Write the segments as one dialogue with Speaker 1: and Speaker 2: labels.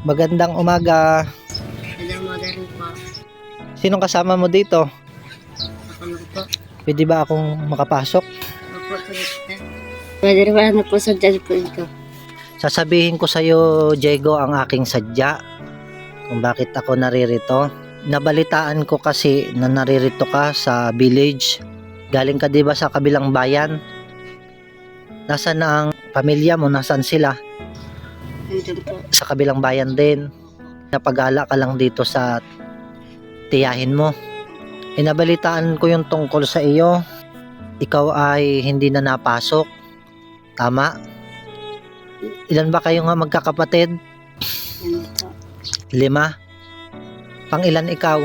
Speaker 1: Magandang umaga.
Speaker 2: Alam mo rin po.
Speaker 1: Sinong kasama mo dito?
Speaker 2: Ako lang po.
Speaker 1: Pwede ba akong makapasok?
Speaker 2: Opo, Pwede rin ano po sa po ito.
Speaker 1: Sasabihin ko sa'yo, Diego, ang aking sadya. Kung bakit ako naririto. Nabalitaan ko kasi na naririto ka sa village. Galing ka 'di ba sa kabilang bayan? Nasaan na ang pamilya mo? Nasaan sila?
Speaker 2: Po.
Speaker 1: Sa kabilang bayan din. Napagala ka lang dito sa tiyahin mo. Inabalitaan ko yung tungkol sa iyo. Ikaw ay hindi na napasok. Tama? Ilan ba kayo nga magkakapatid? Lima? Pang ilan ikaw?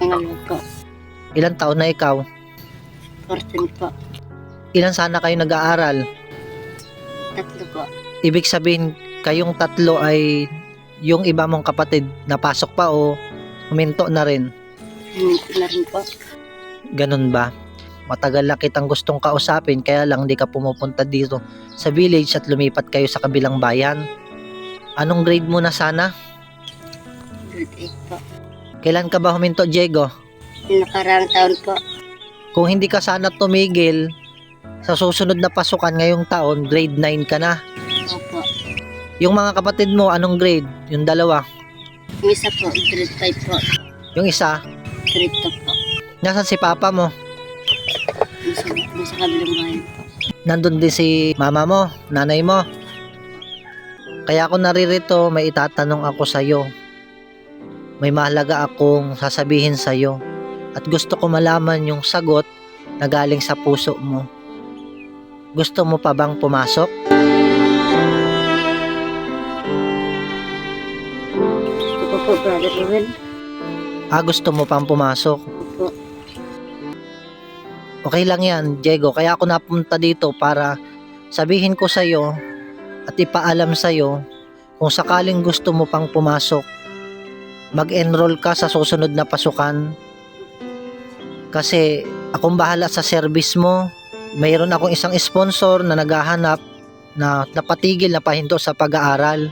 Speaker 2: Pangalawa po.
Speaker 1: Ilan taon na ikaw?
Speaker 2: 14 po.
Speaker 1: Ilan sana kayo nag-aaral?
Speaker 2: Tatlo po.
Speaker 1: Ibig sabihin, kayong tatlo ay yung iba mong kapatid napasok pa o huminto na rin?
Speaker 2: Ko na rin po.
Speaker 1: Ganun ba? Matagal na kitang gustong kausapin kaya lang di ka pumupunta dito sa village at lumipat kayo sa kabilang bayan. Anong grade mo na sana?
Speaker 2: Grade 8 po.
Speaker 1: Kailan ka ba huminto, Diego?
Speaker 2: Nakarang taon po.
Speaker 1: Kung hindi ka sana tumigil, sa susunod na pasukan ngayong taon, grade 9 ka na. Yung mga kapatid mo, anong grade? Yung dalawa.
Speaker 2: Yung isa po, grade 5 po.
Speaker 1: Yung isa,
Speaker 2: Grade 2 po.
Speaker 1: nasan si papa mo?
Speaker 2: Yung sa, yung sa kabilang bahay po.
Speaker 1: Nandun din si mama mo, nanay mo. Kaya ako naririto, may itatanong ako sa'yo. May mahalaga akong sasabihin sa'yo. At gusto ko malaman yung sagot na galing sa puso mo. Gusto mo pa bang pumasok?
Speaker 2: Po Brother Ruel.
Speaker 1: Ah, gusto mo pang pumasok?
Speaker 2: Opo.
Speaker 1: Okay lang yan, Diego. Kaya ako napunta dito para sabihin ko sa'yo at ipaalam sa'yo kung sakaling gusto mo pang pumasok, mag-enroll ka sa susunod na pasukan. Kasi akong bahala sa service mo. Mayroon akong isang sponsor na naghahanap na napatigil na pahinto sa pag-aaral.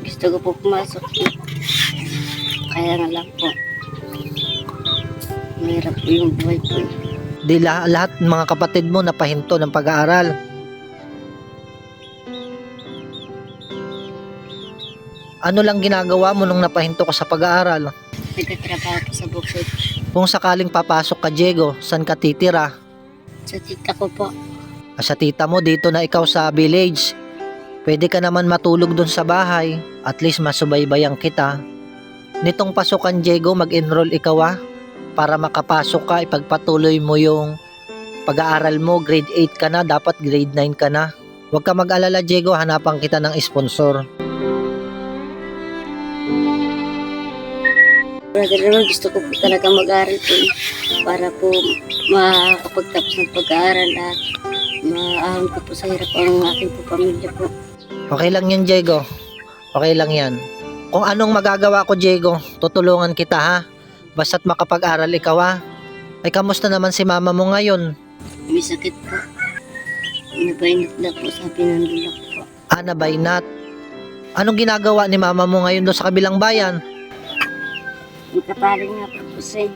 Speaker 2: Gusto ko po pumasok. Kaya nga lang po. Mahirap po yung buhay ko.
Speaker 1: Di la- lahat ng mga kapatid mo napahinto ng pag-aaral. Ano lang ginagawa mo nung napahinto ka sa pag-aaral?
Speaker 2: Nagtatrabaho po sa bukid.
Speaker 1: Kung sakaling papasok ka, Diego, saan ka titira?
Speaker 2: Sa tita ko po.
Speaker 1: Ah, Sa tita mo, dito na ikaw sa village. Pwede ka naman matulog dun sa bahay. At least masubaybayan kita. Nitong pasukan, Diego, mag-enroll ikaw ah. Para makapasok ka, ipagpatuloy mo yung pag-aaral mo. Grade 8 ka na, dapat grade 9 ka na. Huwag ka mag-alala, Diego. Hanapan kita ng sponsor.
Speaker 2: Brother Roel, gusto ko po talaga mag-aral po eh, para po makapagtapos ng pag-aaral at maahon ko po sa hirap ang aking po pamilya po.
Speaker 1: Okay lang yan, Diego. Okay lang yan. Kung anong magagawa ko, Diego, tutulungan kita ha. Basta't makapag-aral ikaw ha. Ay, kamusta naman si mama mo ngayon?
Speaker 2: May sakit po. Nabainat na po sa pinandula ko po.
Speaker 1: Ana Baynat. Anong ginagawa ni mama mo ngayon doon sa kabilang bayan?
Speaker 2: Nakatali nga po po siya.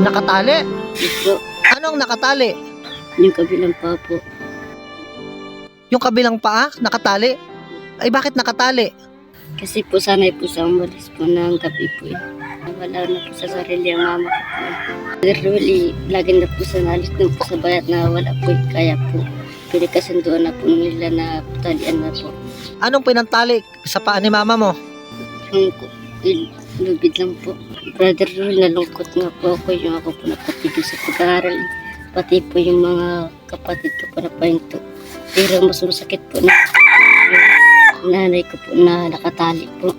Speaker 1: Nakatali?
Speaker 2: Ito,
Speaker 1: Anong nakatali?
Speaker 2: yung kabilang pa po.
Speaker 1: Yung kabilang paa? Nakatali? Ay bakit nakatali?
Speaker 2: Kasi po sanay po sa umalis po ng gabi po eh. Wala na po sa sarili ang mama ko po. Eh, lagi na po sa nalis dun po sa bayat na wala po eh. Kaya po, pinikasunduan na po nila na talian na po.
Speaker 1: Anong pinantali sa paa ni mama mo?
Speaker 2: Yung lubid lang po. Brother Roel, nalungkot nga po ako yung ako po napatigil sa pag-aaral. Pati po yung mga kapatid ko po na pahinto. Pero mas masakit po na nanay ko po na nakatali po.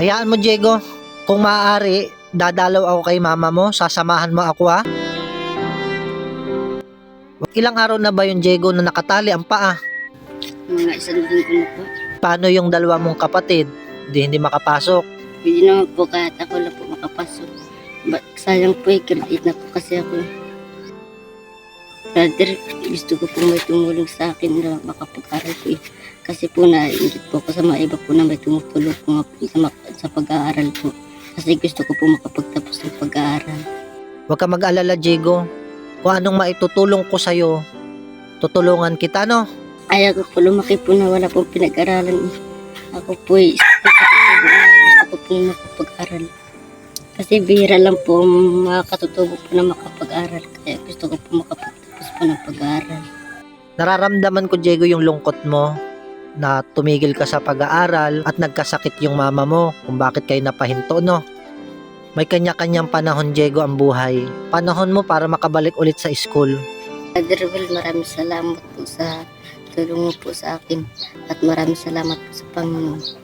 Speaker 1: Hayaan mo, Diego. Kung maaari, dadalaw ako kay mama mo. Sasamahan mo ako ha. Ilang araw na ba yung Diego na nakatali ang paa?
Speaker 2: Mga isang linggo na po.
Speaker 1: Paano yung dalawa mong kapatid? Di hindi makapasok.
Speaker 2: Hindi naman po kahit ako lang po makapasok. Sayang po eh, grade 8 na po kasi ako. Brother, gusto ko po may tumulong sa akin na makapag-aral po eh. Kasi po nainggit po ako sa mga iba po na may tumutulong po nga po sa, sa pag-aaral po. Kasi gusto ko po makapagtapos ng pag-aaral.
Speaker 1: Huwag ka mag-alala, Diego. Kung anong maitutulong ko sa'yo, tutulungan kita, no?
Speaker 2: Ayaw ko po lumaki po na wala pong pinag-aralan. Ako po eh, gusto ko po makapag-aral. Kasi bihira lang po makakatutubo po na makapag-aral. Kaya gusto ko po makapagtapos po ng pag-aaral.
Speaker 1: Nararamdaman ko, Diego, yung lungkot mo na tumigil ka sa pag-aaral at nagkasakit yung mama mo kung bakit kayo napahinto, no? May kanya-kanyang panahon, Diego, ang buhay. Panahon mo para makabalik ulit sa school.
Speaker 2: Brother Will, maraming salamat po sa tulong mo po sa akin. At maraming salamat po sa Panginoon.